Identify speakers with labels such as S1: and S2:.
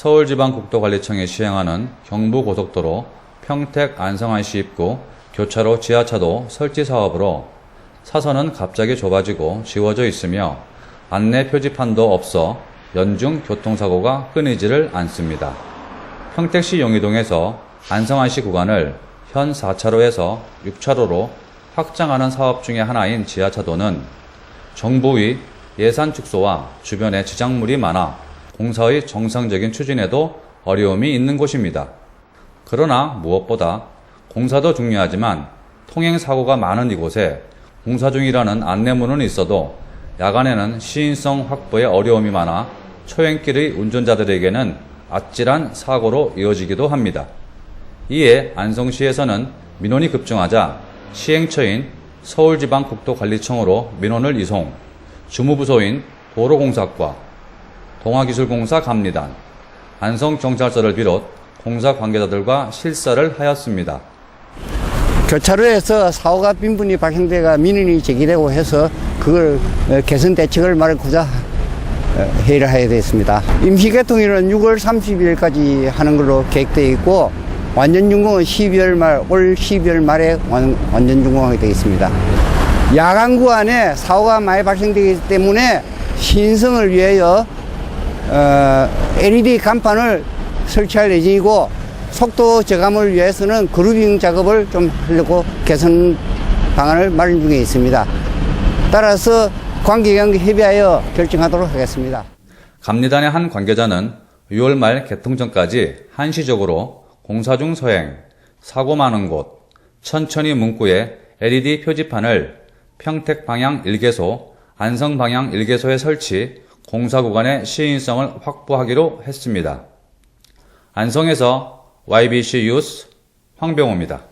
S1: 서울지방국도관리청이 시행하는 경부고속도로 평택 안성안시 입구 교차로 지하차도 설치 사업으로 사선은 갑자기 좁아지고 지워져 있으며 안내 표지판도 없어 연중 교통사고가 끊이지를 않습니다. 평택시 용의동에서 안성안시 구간을 현 4차로에서 6차로로 확장하는 사업 중의 하나인 지하차도는 정부의 예산 축소와 주변에 지작물이 많아 공사의 정상적인 추진에도 어려움이 있는 곳입니다. 그러나 무엇보다 공사도 중요하지만 통행 사고가 많은 이곳에 공사 중이라는 안내문은 있어도 야간에는 시인성 확보에 어려움이 많아 초행길의 운전자들에게는 아찔한 사고로 이어지기도 합니다. 이에 안성시에서는 민원이 급증하자 시행처인 서울지방국도관리청으로 민원을 이송, 주무부서인 도로공사과, 동아기술공사 감리단, 안성경찰서를 비롯 공사 관계자들과 실사를 하였습니다.
S2: 교차로에서 사고가 빈번히 발생돼가 민원이 제기되고 해서 그걸 어, 개선 대책을 말고자 어, 회의를 하게 됐습니다. 임시개통일은 6월 30일까지 하는 걸로 계획되어 있고 완전 준공은 12월 말, 올 12월 말에 완, 완전 준공하게 되어 있습니다. 야간 구간에 사고가 많이 발생되기 때문에 신성을 위하여 어, LED 간판을 설치할 예정이고 속도 저감을 위해서는 그루빙 작업을 좀 하려고 개선 방안을 마련 중에 있습니다. 따라서 관계경과 협의하여 결정하도록 하겠습니다.
S1: 감리단의 한 관계자는 6월 말 개통 전까지 한시적으로 공사 중 서행, 사고 많은 곳, 천천히 문구에 LED 표지판을 평택 방향 1개소, 안성 방향 1개소에 설치, 공사 구간의 시인성을 확보하기로 했습니다. 안성에서 YBC 뉴스 황병호입니다.